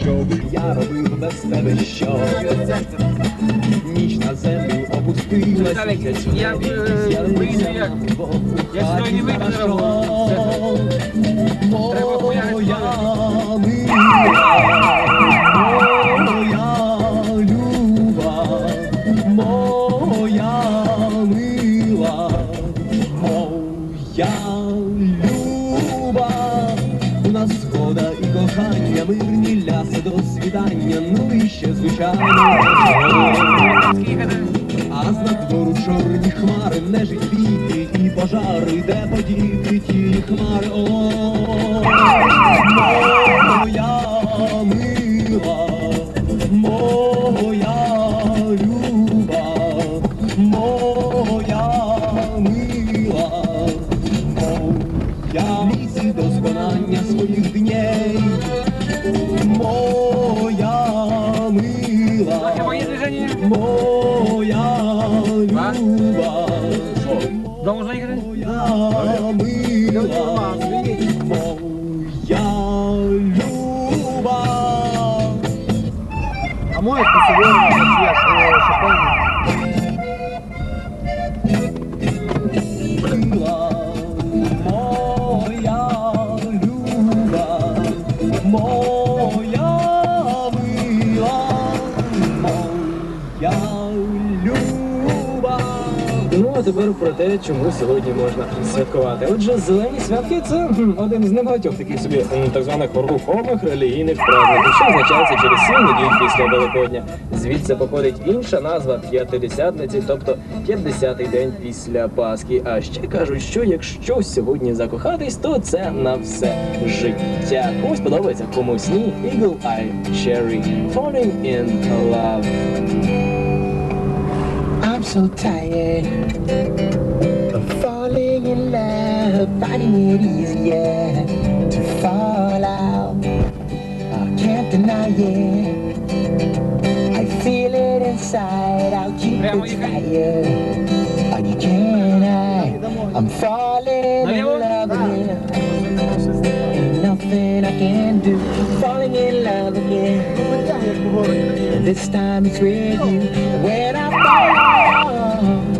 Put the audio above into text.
що би я робив без тебе що? Ніч на землю опустилась. Я б, е, я сьогодні хаті кохання, мирні ляси до свідання, ну і ще звичайно. А з надвору чорні хмари, нежить віти і пожари, де подіти ті хмари, о, моя мила, моя люба, моя мила, моя в лісі до сконання своїх дней, Sverige. Moja luva. De som ligger där? Moja luva. Moja luva. Amor, que se vê na 要 а тепер про те, чому сьогодні можна святкувати. Отже, зелені святки це один з небагатьох таких собі так званих рухомих релігійних праздників, що означається через сім неділь після Великодня. Звідси походить інша назва п'ятидесятниці, тобто 50-й день після Пасхи. А ще кажуть, що якщо сьогодні закохатись, то це на все життя. Комусь подобається, комусь ні. Eagle Eye Cherry Falling in Love. so tired of falling in love, finding it easier to fall out. I can't deny it. I feel it inside. I'll keep it tired. But you can't. I'm falling in love again. Ain't nothing I can do. Falling in love again. This time it's with you. When I fall.